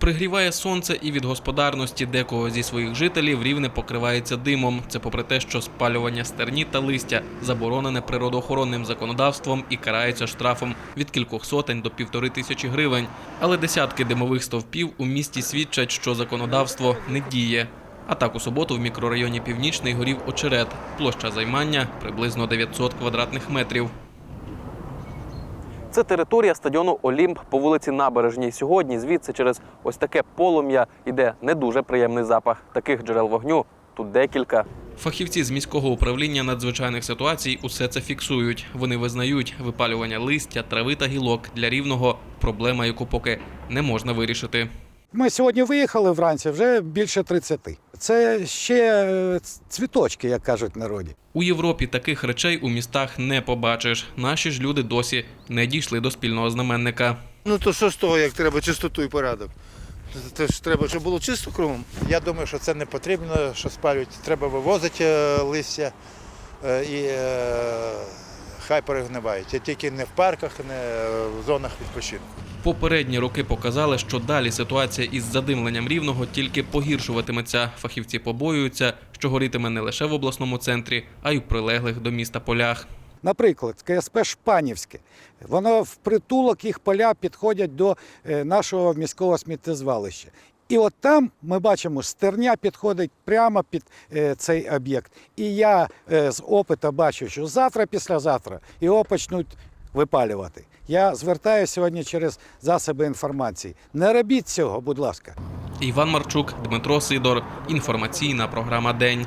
Пригріває сонце і від господарності декого зі своїх жителів рівне покривається димом. Це попри те, що спалювання стерні та листя заборонене природоохоронним законодавством і карається штрафом від кількох сотень до півтори тисячі гривень. Але десятки димових стовпів у місті свідчать, що законодавство не діє. А так у суботу в мікрорайоні Північний горів очерет. Площа займання приблизно 900 квадратних метрів. Це територія стадіону Олімп по вулиці Набережній. Сьогодні звідси через ось таке полум'я йде не дуже приємний запах. Таких джерел вогню тут декілька. Фахівці з міського управління надзвичайних ситуацій усе це фіксують. Вони визнають випалювання листя, трави та гілок для рівного проблема, яку поки не можна вирішити. Ми сьогодні виїхали вранці, вже більше 30. Це ще е, цвіточки, як кажуть народі. У Європі таких речей у містах не побачиш. Наші ж люди досі не дійшли до спільного знаменника. Ну то що з того, як треба чистоту і порядок? Це ж треба, щоб було чисто кругом. Я думаю, що це не потрібно, що спалюють. Треба вивозити е, листя е, і хай перегнивають. Тільки не в парках, не в зонах відпочинку. Попередні роки показали, що далі ситуація із задимленням рівного тільки погіршуватиметься. Фахівці побоюються, що горітиме не лише в обласному центрі, а й у прилеглих до міста полях. Наприклад, КСП Шпанівське. Воно в притулок їх поля підходять до е, нашого міського сміттєзвалища. І от там ми бачимо, стерня підходить прямо під е, цей об'єкт. І я е, з опиту бачу, що завтра, післязавтра його почнуть випалювати. Я звертаюся сьогодні через засоби інформації. Не робіть цього, будь ласка. Іван Марчук, Дмитро Сидор. Інформаційна програма День.